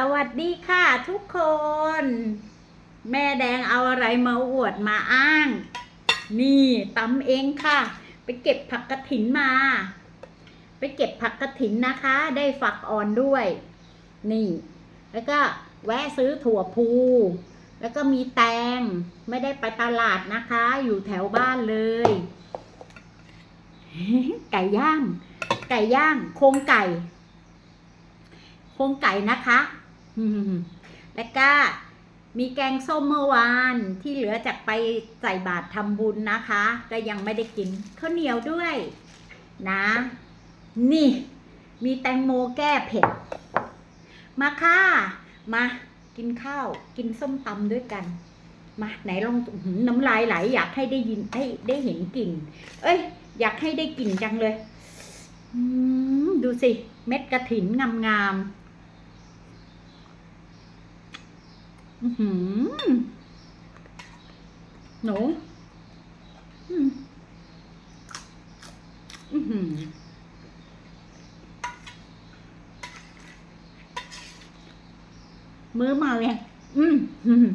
สวัสดีค่ะทุกคน แม่แดงเอาอะไรมาอวดมาอ้าง นี่ตำเองค่ะ ไปเก็บผักกระถินมา ไปเก็บผักกระถินนะคะ ได้ฝักอ่อนด้วย นี่ แล้วก็แวะซื้อถั่วพู แล้วก็มีแตงไม่ได้ไปตลาดนะคะ อยู่แถวบ้านเลย ไก่ย่าง ไก่ย่าง โครงไก่โครงไก่นะคะ แล้วก็มีแกงส้มเมื่อวานที่เหลือจากไปใส่บาตรทำบุญนะคะ ก็ยังไม่ได้กินข้าวเหนียวด้วยนะ นี่ มีแตงโมแก้เผ็ด มาค่ะ มากินข้าว กินส้มตำด้วยกัน มาไหนลองน้ำลายไหล อยากให้ได้ยินให้ได้เห็นกลิ่น เอ้ย อยากให้ได้กลิ่นจังเลยดูสิ เม็ดกระถินงามๆ อือ หือหนูอืมอือหือมือใหม่เนี่ยอืมอืม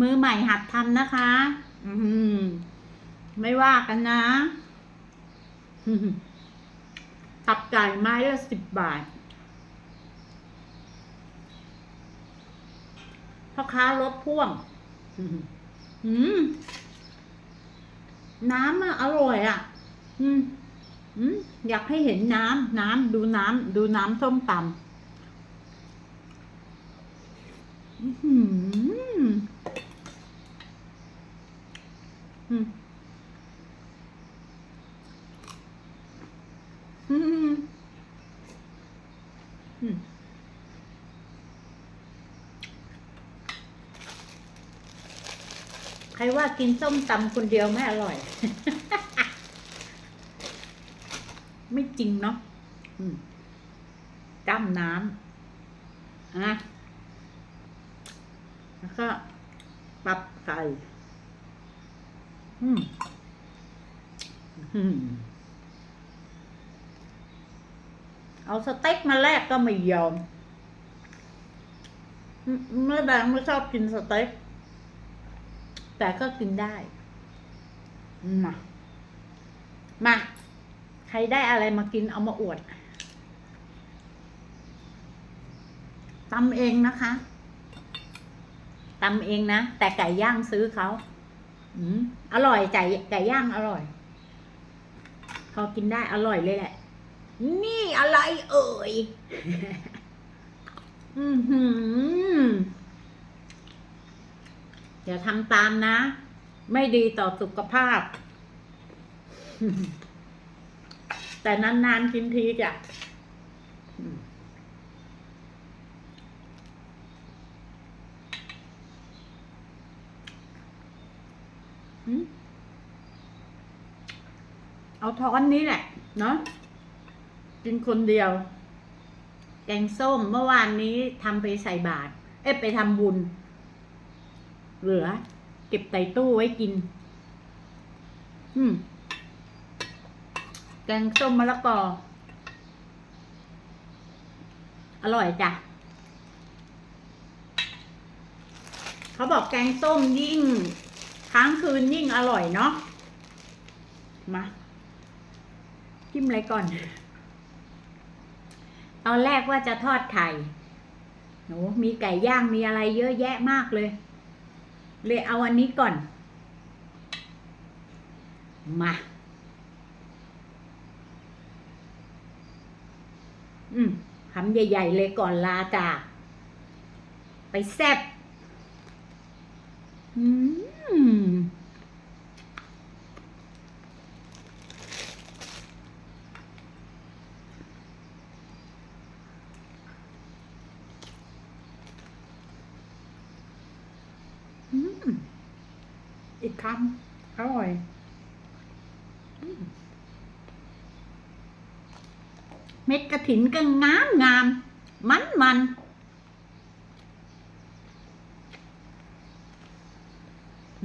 มือใหม่หัดทำนะคะ อืมไม่ว่ากันนะอืมตับไก่ไม้ละสิบบาท พ่อค้ารถพ่วงอืมน้ำอะอร่อยอะ อืมอืมอยากให้เห็นน้ำน้ำดูน้ำดูน้ำส้มตำอืมอืม ใค รว่ากินส้มตำคนเดียวไม่อร่อย ไม่จริงเนาะอืมจ้ำน้ำอะแล้วก็ปรับไก่อืมอืมเอาสเต็กมาแลกก็ไม่ยอมเมื่อแดงไม่ชอบกินสเต็ก แต่ก็กินได้มามาใครได้อะไรมากินเอามาอวดตำเองนะคะตำเองนะ แต่ไก่ย่างซื้อเขาอืมอร่อยไก่ไก่ย่างอร่อยพอกินได้อร่อยเลยแหละ นี่อะไรเอ่ย อือหือ อย่าทำตามนะ ไม่ดีต่อสุขภาพ แต่นานๆกินทีจ้ะเอาท้อนนี้แหละ เนาะกินคนเดียว แกงส้มเมื่อวานนี้ทำไปใส่บาตรเอ๊ะไปทำบุญ เหลือ เก็บใส่ตู้ไว้กิน อืม แกงส้มมะละกอ อร่อยจ้ะ เขาบอกแกงส้มยิ่ง ค้างคืนยิ่งอร่อยเนาะ มา จิ้มอะไรก่อน ตอนแรกว่าจะทอดไข่โหมีไก่ย่างมีอะไรเยอะแยะมากเลย เลยเอาอันนี้ก่อน มา อืมคำใหญ่ ๆ เลยก่อนลาจากไปแซบอืม อีกคำอร่อยเม็ดกระถินก็งามงาม มันมันอ